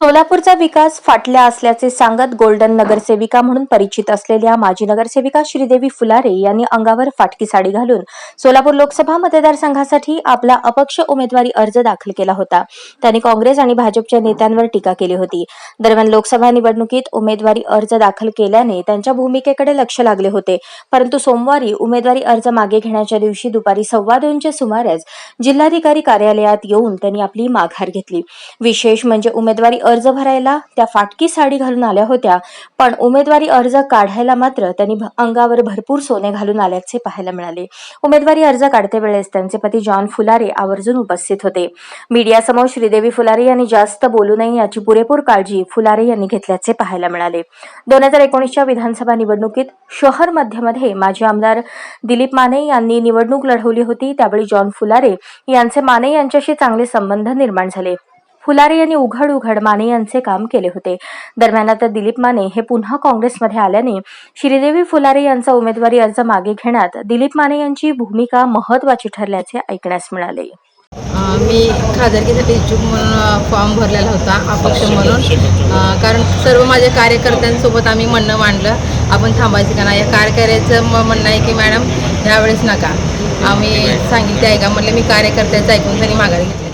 सोलापूरचा विकास फाटल्या असल्याचे सांगत गोल्डन नगरसेविका म्हणून परिचित असलेल्या माजी नगरसेविका श्रीदेवी फुलारे यांनी अंगावर फाटकी साडी घालून सोलापूर लोकसभा मतदारसंघासाठी आपला अपक्ष उमेदवारी अर्ज दाखल केला होता. त्यांनी काँग्रेस आणि भाजपच्या नेत्यांवर टीका केली होती. दरम्यान लोकसभा निवडणुकीत उमेदवारी अर्ज दाखल केल्याने त्यांच्या भूमिकेकडे लक्ष लागले होते. परंतु सोमवारी उमेदवारी अर्ज मागे घेण्याच्या दिवशी दुपारी सव्वा दोनच्या सुमारास जिल्हाधिकारी कार्यालयात येऊन त्यांनी आपली माघार घेतली. विशेष म्हणजे उमेदवारी अर्ज भरायला त्या फाटकी साडी घालून आल्या होत्या. पण उमेदवारी अर्ज काढायला मात्र त्यांनी अंगावर भरपूर सोने घालून आल्याचे पाहायला मिळाले. उमेदवारी अर्ज काढते वेळेस त्यांचे पती जॉन फुलारे आवर्जून उपस्थित होते. मीडियासमोर श्रीदेवी फुलारे यांनी जास्त बोलू नये याची पुरेपूर काळजी फुलारे यांनी घेतल्याचे पाहायला मिळाले. दोन हजार एकोणीसच्या विधानसभा निवडणुकीत शहर मध्यमध्ये माजी आमदार दिलीप माने यांनी निवडणूक लढवली होती. त्यावेळी जॉन फुलारे यांचे माने यांच्याशी चांगले संबंध निर्माण झाले. फुलारे यांनी उघड उघड माने यांचे काम केले होते. दरम्यान आता दिलीप माने हे पुन्हा काँग्रेसमध्ये आल्याने श्रीदेवी फुलारे यांचा उमेदवारी अर्ज मागे घेण्यात दिलीप माने यांची भूमिका महत्वाची ठरल्याचे ऐकण्यास मिळाले. मी खासदारकीसाठी इच्छुक म्हणून फॉर्म भरलेला होता अपक्ष म्हणून. कारण सर्व माझ्या कार्यकर्त्यांसोबत आम्ही म्हणणं मांडलं आपण थांबायचं का नाही? या कार्यकर्त्याचं म- म्हणणं आहे की मॅडम यावेळेस नका. आम्ही सांगितले आहे का म्हणलं मी कार्यकर्त्याचं ऐकून त्यांनी माघारी घेतली